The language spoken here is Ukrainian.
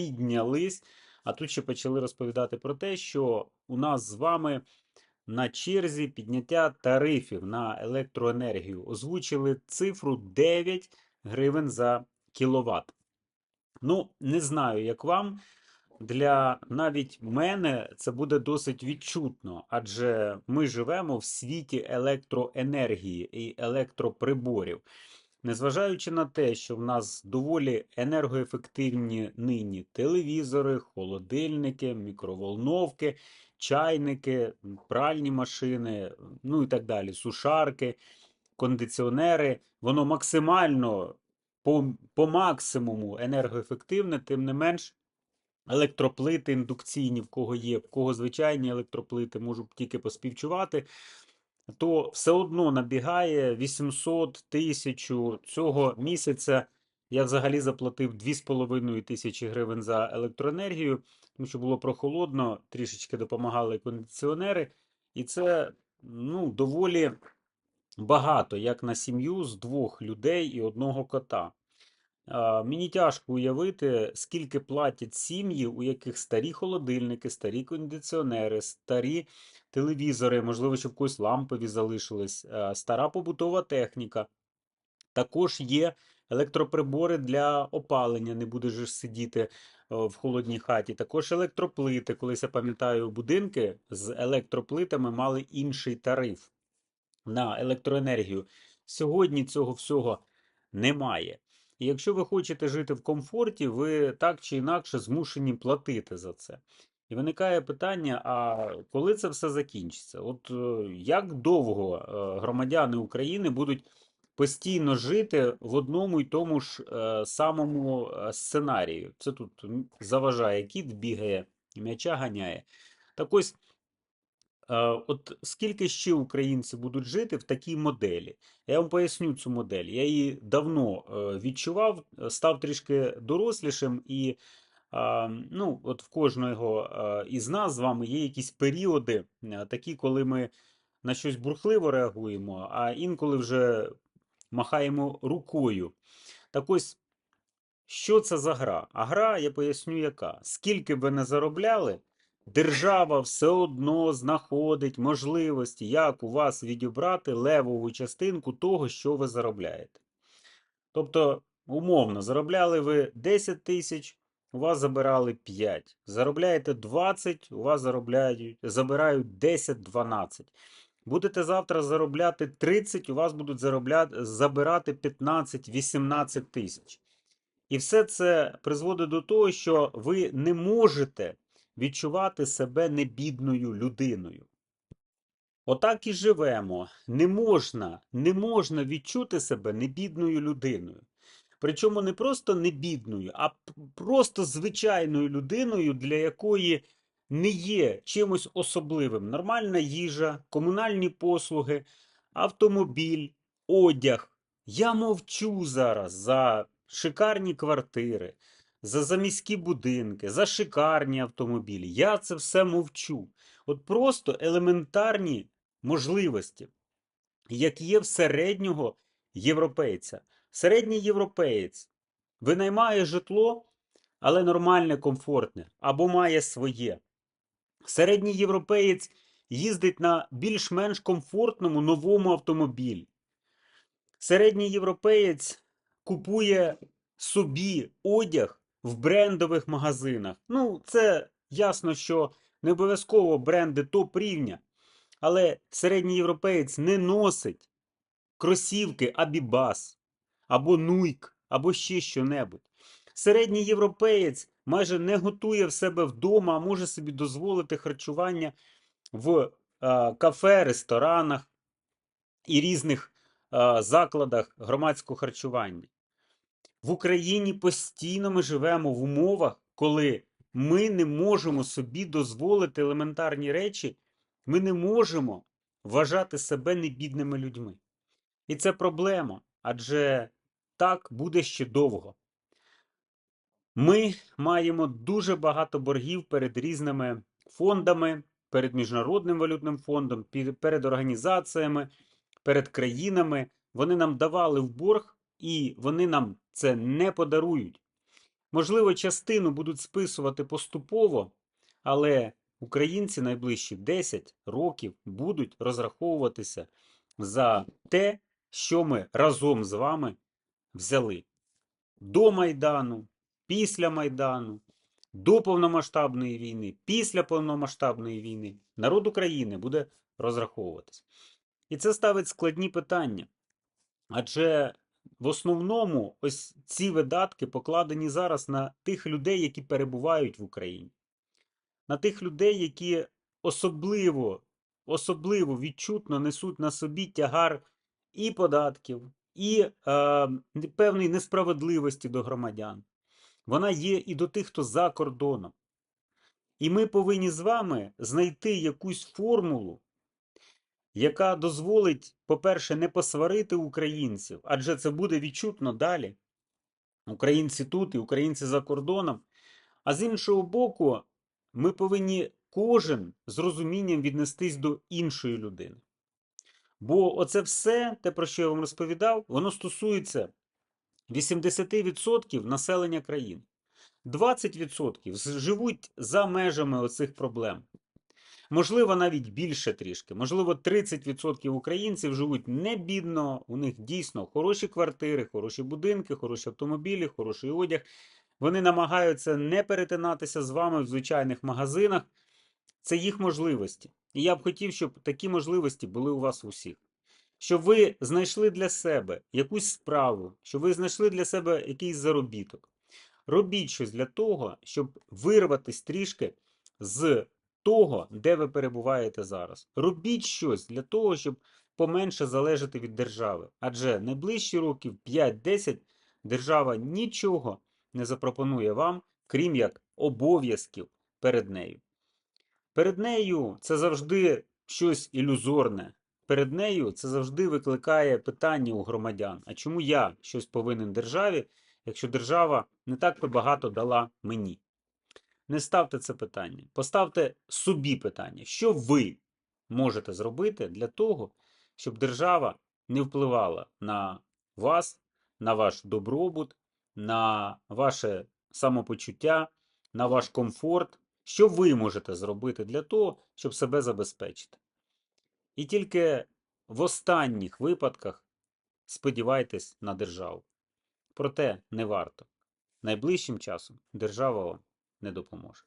піднялись. А тут ще почали розповідати про те, що у нас з вами на черзі підняття тарифів на електроенергію. Озвучили цифру 9 гривень за кіловат. Ну, не знаю, як вам. Для навіть мене це буде досить відчутно, адже ми живемо в світі електроенергії і електроприборів. Незважаючи на те, що в нас доволі енергоефективні нині телевізори, холодильники, мікроволновки, чайники, пральні машини, ну і так далі, сушарки, кондиціонери, воно максимально по, по максимуму енергоефективне, тим не менш. Електроплити індукційні, в кого є, в кого звичайні електроплити, можу тільки поспівчувати, то все одно набігає 800 тисяч цього місяця. Я взагалі заплатив 2,5 тисячі гривень за електроенергію, тому що було прохолодно, трішечки допомагали кондиціонери. І це ну, доволі багато, як на сім'ю з двох людей і одного кота. Мені тяжко уявити, скільки платять сім'ї, у яких старі холодильники, старі кондиціонери, старі телевізори, можливо, що в когось лампові залишились, стара побутова техніка. Також є електроприбори для опалення, не будеш сидіти в холодній хаті. Також електроплити. Колись я пам'ятаю, будинки з електроплитами мали інший тариф на електроенергію. Сьогодні цього всього немає. І якщо ви хочете жити в комфорті, ви так чи інакше змушені платити за це. І виникає питання: а коли це все закінчиться? От е, як довго е, громадяни України будуть постійно жити в одному і тому ж е, самому сценарію? Це тут заважає кіт, бігає, м'яча ганяє. Так ось. Е, От скільки ще українці будуть жити в такій моделі? Я вам поясню цю модель. Я її давно е, відчував, е, став трішки дорослішим, і ну, от в кожного із нас з вами є якісь періоди, такі, коли ми на щось бурхливо реагуємо, а інколи вже махаємо рукою. Так ось, що це за гра? А гра, я поясню, яка. Скільки б ви не заробляли, держава все одно знаходить можливості, як у вас відібрати левову частинку того, що ви заробляєте. Тобто, умовно, заробляли ви 10 тисяч, у вас забирали 5. Заробляєте 20, у вас заробляють, забирають 10-12. Будете завтра заробляти 30, у вас будуть заробляти, забирати 15-18 тисяч. І все це призводить до того, що ви не можете відчувати себе небідною людиною. Отак і живемо. Не можна, не можна відчути себе небідною людиною. Причому не просто небідною, а просто звичайною людиною, для якої не є чимось особливим. Нормальна їжа, комунальні послуги, автомобіль, одяг. Я мовчу зараз за шикарні квартири, за заміські будинки, за шикарні автомобілі. Я це все мовчу. От просто елементарні можливості, як є в середнього європейця. Середній європеєць винаймає житло, але нормальне, комфортне, або має своє. Середній європеєць їздить на більш-менш комфортному новому автомобілі. Середній європеєць купує собі одяг в брендових магазинах. Ну, це ясно, що не обов'язково бренди топ рівня, але середній європеєць не носить кросівки Абібас або Нуйк, або ще що-небудь. Середній європеєць майже не готує в себе вдома, а може собі дозволити харчування в е, кафе, ресторанах і різних е, закладах громадського харчування. В Україні постійно ми живемо в умовах, коли ми не можемо собі дозволити елементарні речі, ми не можемо вважати себе небідними людьми. І це проблема, адже так буде ще довго. Ми маємо дуже багато боргів перед різними фондами, перед Міжнародним валютним фондом, перед організаціями, перед країнами. Вони нам давали в борг, і вони нам це не подарують. Можливо, частину будуть списувати поступово, але українці найближчі 10 років будуть розраховуватися за те, що ми разом з вами взяли до Майдану, після Майдану, до повномасштабної війни, після повномасштабної війни. Народ України буде розраховуватися. І це ставить складні питання. Адже в основному ось ці видатки покладені зараз на тих людей, які перебувають в Україні, на тих людей, які особливо, особливо відчутно несуть на собі тягар і податків, і е, певної несправедливості до громадян. Вона є і до тих, хто за кордоном. І ми повинні з вами знайти якусь формулу, яка дозволить, по-перше, не посварити українців, адже це буде відчутно далі. Українці тут і українці за кордоном. А з іншого боку, ми повинні кожен з розумінням віднестись до іншої людини. Бо оце все, те, про що я вам розповідав, воно стосується 80% населення країни. 20% живуть за межами оцих проблем. Можливо, навіть більше трішки. Можливо, 30% українців живуть не бідно, у них дійсно хороші квартири, хороші будинки, хороші автомобілі, хороший одяг. Вони намагаються не перетинатися з вами в звичайних магазинах. Це їх можливості. І я б хотів, щоб такі можливості були у вас усіх. Щоб ви знайшли для себе якусь справу, щоб ви знайшли для себе якийсь заробіток. Робіть щось для того, щоб вирватися трішки з того, де ви перебуваєте зараз. Робіть щось для того, щоб поменше залежати від держави. Адже найближчі років 5-10 держава нічого не запропонує вам, крім як обов'язків перед нею. Перед нею це завжди щось ілюзорне. Перед нею це завжди викликає питання у громадян: а чому я щось повинен державі, якщо держава не так то багато дала мені? Не ставте це питання. Поставте собі питання, що ви можете зробити для того, щоб держава не впливала на вас, на ваш добробут, на ваше самопочуття, на ваш комфорт. Що ви можете зробити для того, щоб себе забезпечити? І тільки в останніх випадках сподівайтесь на державу. Проте не варто. Найближчим часом держава вам не допоможе.